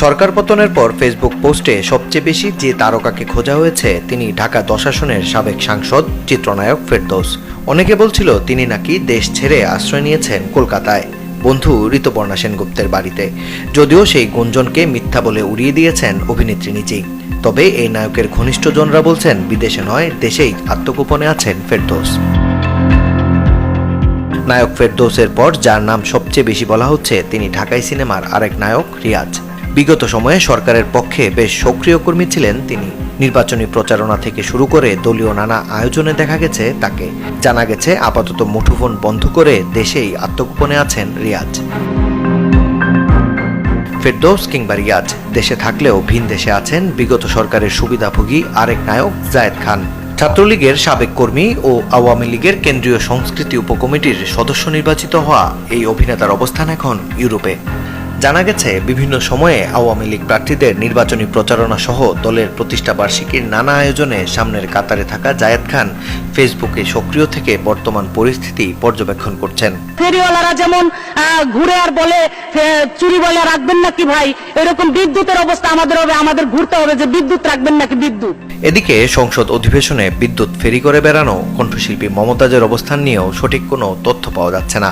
সরকার পতনের পর ফেসবুক পোস্টে সবচেয়ে বেশি যে তারকাকে খোঁজা হয়েছে, তিনি ঢাকা দশাসনের সাবেক সাংসদ, চিত্রনায়ক ফেরদৌস। অনেকে বলছিল তিনি নাকি দেশ ছেড়ে আশ্রয় নিয়েছেন কলকাতায়। বন্ধু ঋতুপর্ণা সেনগুপ্তের বাড়িতে। যদিও সেই গুঞ্জনকে মিথ্যা বলে উড়িয়ে দিয়েছেন অভিনেত্রী নিজেই। তবে এই নায়কের ঘনিষ্ঠজনরা বলছেন, বিদেশে নয়, দেশেই আত্মগোপনে আছেন ফেরদৌস। নায়ক ফেরদৌসের পর, যার নাম সবচেয়ে বেশি বলা হচ্ছে, তিনি ঢাকাই সিনেমার আরেক নায়ক, রিয়াজ। বিগত সময়ে সরকারের পক্ষে বেশ সক্রিয় কর্মী ছিলেন তিনি। নির্বাচনী প্রচারণা থেকে শুরু করে দলীয় নানা আয়োজনে দেখা গেছে তাকে। জানা গেছে, আপাতত মুঠোফোন বন্ধ করে দেশেই আত্মগোপনে আছেন রিয়াজ। ফেরদৌস কিংবা রিয়াজ, দেশে থাকলেও ভিন দেশে আছেন বিগত সরকারের সুবিধাভোগী আরেক নায়ক জায়েদ খান। ছাত্রলীগের সাবেক কর্মী ও আওয়ামী লীগের কেন্দ্রীয় সংস্কৃতি উপকমিটির সদস্য নির্বাচিত হওয়া এই অভিনেতার অবস্থান এখন ইউরোপে। জানা গেছে বিভিন্ন সময়ে আওয়ামী লীগ প্রার্থীদের নির্বাচনী প্রচারণা সহ দলের প্রতিষ্ঠা বার্ষিকীর নানা আয়োজনে সামনের কাতারে থাকা জায়েদ খান ফেসবুকে সক্রিয় থেকে বর্তমান পরিস্থিতি পর্যবেক্ষণ করছেন। ফেরিওয়ালারা যেমন ঘুরে আর বলে চুরি বলে রাখবেন নাকি ভাই? এরকম বিদ্যুতের অবস্থা আমাদের হবে আমাদের ঘুরতে হবে যে বিদ্যুৎ রাখবেন নাকি বিদ্যুৎ? এদিকে সংসদ অধিবেশনে বিদ্যুৎ ফেরি করে বেড়ানো কণ্ঠশিল্পী মমতাজের অবস্থান নিয়েও সঠিক কোনো তথ্য পাওয়া যাচ্ছে না।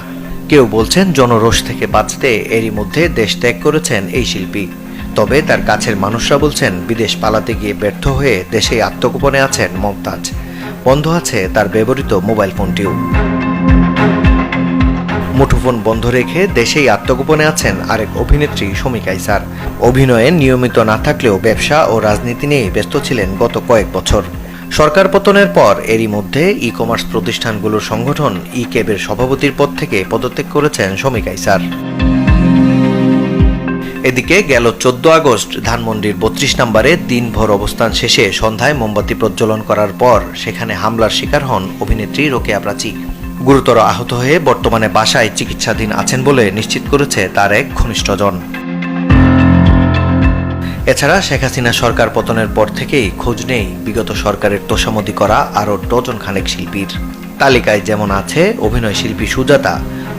কেউ বলছেন জনরোষ থেকে বাঁচতে এরই মধ্যে দেশ ত্যাগ করেছেন এই শিল্পী। তবে তার কাছের মানুষরা বলছেন, বিদেশ পালাতে গিয়ে ব্যর্থ হয়ে দেশেই আত্মগোপনে আছেন মমতাজ। বন্ধ আছে তার ব্যবহৃত মোবাইল ফোনটিও। মুঠোফোন বন্ধ রেখে দেশেই আত্মগোপনে আছেন আরেক অভিনেত্রী শমিকা ইসার অভিনয়ে নিয়মিত না থাকলেও ব্যবসা ও রাজনীতি নিয়ে ব্যস্ত ছিলেন গত কয়েক বছর। সরকার পতনের পর এরই মধ্যে ই কমার্স প্রতিষ্ঠানগুলোর সংগঠন ই ক্যাবের সভাপতির পদ থেকে পদত্যাগ করেছেন শমিকা ইসার এদিকে গেল চোদ্দ আগস্ট, ধানমন্ডির বত্রিশ নম্বরে দিনভর অবস্থান শেষে সন্ধ্যায় মোমবাতি প্রজ্বলন করার পর সেখানে হামলার শিকার হন অভিনেত্রী রোকেয়া প্রাচী। গুরুতর আহত হয়ে বর্তমানে বাসায় চিকিৎসাধীন আছেন বলে নিশ্চিত করেছে তার এক ঘনিষ্ঠজন। এছাড়া শেখ হাসিনা সরকার পতনের পর থেকেই খোঁজ নেই বিগত সরকারের তোষামতি করা আরও ডজন খানেক শিল্পীর। তালিকায় যেমন আছে অভিনয় শিল্পী সুজাতা,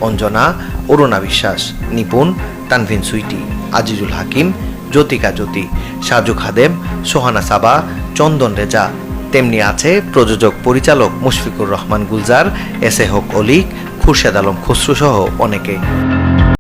অঞ্জনা, অরুণা বিশ্বাস, নিপুণ, তানভিন সুইটি, আজিজুল হাকিম, জ্যোতিকা জ্যোতি, সাজু খাদেম, সোহানা সাবা, চন্দন রেজা। তেমনি আছে প্রযোজক পরিচালক মুশফিকুর রহমান গুলজার, এস এ হক অলিক, খুরশেদ আলম খসরু সহ অনেকে।